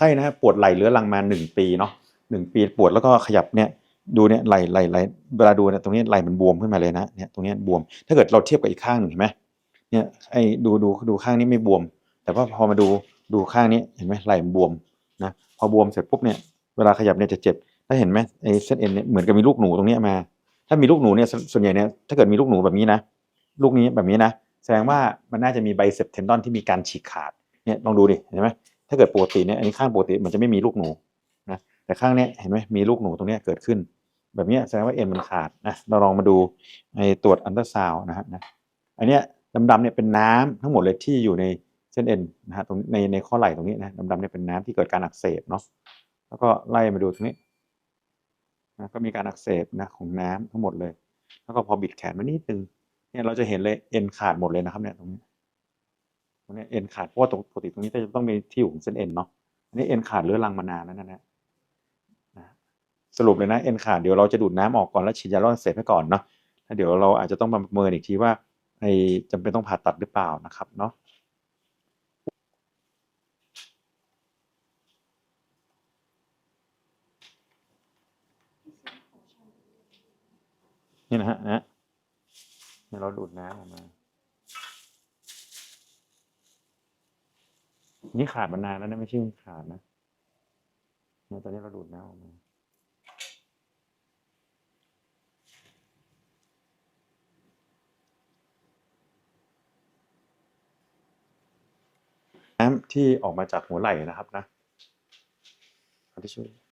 ข้นะครับปวดไหล่เรื้อรังมาหนึ่งปีเนาะหนึ่งปีปวดแล้วก็ขยับเนี่ยดูเนี่ยไหล่ไหล่ไหล่เวลาดูเนี่ยตรงนี้ไหล่มันบวมขึ้นมาเลยนะเนี่ยตรงนี้บวม ถ้าเกิดเราเทียบกับอีกข้างหนึ่งเห็นไหมเนี่ยไอ้ดูดูดูข้างนี้ไม่บวม แต่ว่าพอมาดูดูข้างนี้เห็นไหมไหล่มันบวมนะพอบวมเสร็จปุ๊บเนี่ยเวลาขยับเนี่ยจะเจ็บถ้าเห็นไหมไอ้เส้นเอ็นเนี่ยเหมือนกับมีลูกหนูตรงนี้มา ถ้ามีลูกหนูเนี่ยสส่วนใหญ่เนี่ยถ้าเกิดมีลูกหนูแบบนี้นะ ลูกนี้แบบนี้นะ แสดงว่ามันน่าจะมีไบเซปเทนดอนที่มีการฉีกขาดเนี่ยลองดูดิเห็นไหม ถ้าเกิดปกติเนี่ยอันนี้ข้างปกติมันจะไม่มีลูกหนูนะแต่ข้างเนี้ยเห็นไหมมีลูกหนูตรงเนี้ยเกิดขึ้น แบบเนี้ยแสดงว่าเอ็นมันขาดนะเราลองมาดูในตรวจอันตราซาวนะฮะนะอันเนี้ยดำๆเนี่ยเป็นน้ำทั้งหมดเลยที่อยู่ในเส้นเอ็นนะฮะตรงในในข้อไหล่ตรงนี้นะดำๆเนี่ยเป็นน้ำที่เกิดการอักเสบเนาะแล้วก็ไล่มาดูตรงนี้นะก็มีการอักเสบนะของน้ำทั้งหมดเลย แล้วก็พอบิดแขนมานิดนึงเนี่ยเราจะเห็นเลยเอ็นขาดหมดเลยนะครับเนี่ยตรงนี้ รงนี้เอ็นขาดเพราะว่าตรงปกติตรงนี้จะต้องมีที่อยู่ของเส้นเอ็นเนาะอันนี้เอ็นขาดเรื้อรังมานานแล้วนะนะนะสรุปเลยนะเอ็นขาดเดี๋ยวเราจะดูดน้ำออกก่อนแล้วฉีดยาลดอักเสบให้ก่อนเนาะแล้วเดี๋ยวเราอาจจะต้องมาประเมินอีกทีว่าไอจำเป็นต้องผ่าตัดหรือเปล่านะครับเนาะนี่นะฮะนะเนี่เราดูดน้ำออกมา นี่ขาดมานานแล้วนะไม่ใช่เพิ่งขาดนะเนี่ยตอนนี้เราดูดน้ำออกมาน้ำที่ออกมาจากหัวไหล่นะครับนะเอาที่ช่วย